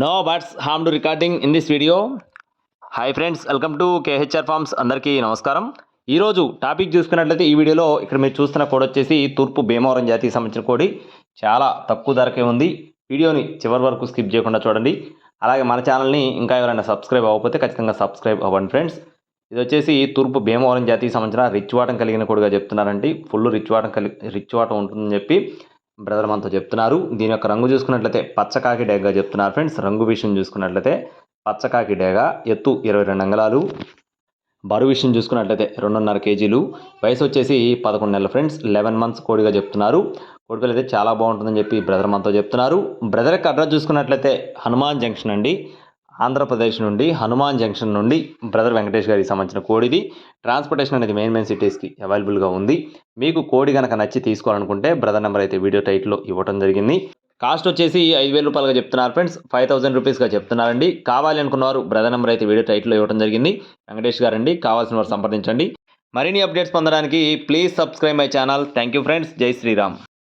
No birds harm to recording in this video hi friends welcome to KHR farms అందరికీ నమస్కారం. ఈరోజు topic చూసుకున్నట్లయితే ఈ వీడియోలో ఇక్కడ మీరు చూస్తున్న కోడ్ వచ్చేసి తూర్పు భీమవరం జాతికి సంబంధించిన కోడి చాలా తక్కువ ధరకే ఉంది. వీడియోని చివరి వరకు స్కిప్ చేయకుండా చూడండి. అలాగే మన ఛానల్ని ఇంకా ఎవరైనా సబ్స్క్రైబ్ అవ్వకపోతే ఖచ్చితంగా సబ్స్క్రైబ్ అవ్వండి ఫ్రెండ్స్ ఇది వచ్చేసి తూర్పు భీమవరం జాతికి సంబంధించిన రిచ్ వాటం కలిగిన కోడిగా చెప్తున్నారండి. ఫుల్ రిచ్ వాటం కలిగి రిచ్ వాటం ఉంటుందని చెప్పి బ్రదర్ మనతో చెప్తున్నారు. దీని యొక్క రంగు చూసుకున్నట్లయితే పచ్చకాకి డేగా చెప్తున్నారు ఫ్రెండ్స్. రంగు విషయం చూసుకున్నట్లయితే పచ్చకాకి డేగా ఎత్తు ఇరవై రెండు అంగళాలు. బరువు విషయం చూసుకున్నట్లయితే రెండున్నర కేజీలు. వయసు వచ్చేసి పదకొండు నెలలు ఫ్రెండ్స్. లెవెన్ మంత్స్ కోడిగా చెప్తున్నారు. కోడిపిల్ల అయితే చాలా బాగుంటుందని చెప్పి బ్రదర్ మనతో చెప్తున్నారు. బ్రదర్ యొక్క అడ్రస్ చూసుకున్నట్లయితే హనుమాన్ జంక్షన్ అండి. ఆంధ్రప్రదేశ్ నుండి హనుమాన్ జంక్షన్ నుండి బ్రదర్ వెంకటేష్ గారికి సంబంధించిన కోడిది ట్రాన్స్పోర్టేషన్ అనేది మెయిన్ మెయిన్ సిటీస్కి అవైలబుల్గా ఉంది. మీకు కోడి కనుక నచ్చి తీసుకోవాలనుకుంటే బ్రదర్ నెంబర్ అయితే వీడియో టైట్లో ఇవ్వడం జరిగింది. కాస్ట్ వచ్చేసి ఐదు వేల రూపాయలుగా చెప్తున్నారు ఫ్రెండ్స్ ఫైవ్ థౌసండ్ రూపీస్గా చెప్తున్నారండి. కావాలి అనుకున్నవారు బ్రదర్ నెంబర్ అయితే వీడియో టైట్లో ఇవ్వడం జరిగింది. వెంకటేష్ గారండి కావాల్సిన వారు సంప్రదించండి. మరిన్ని అప్డేట్స్ పొందడానికి please subscribe my channel thank you friends జై శ్రీరామ్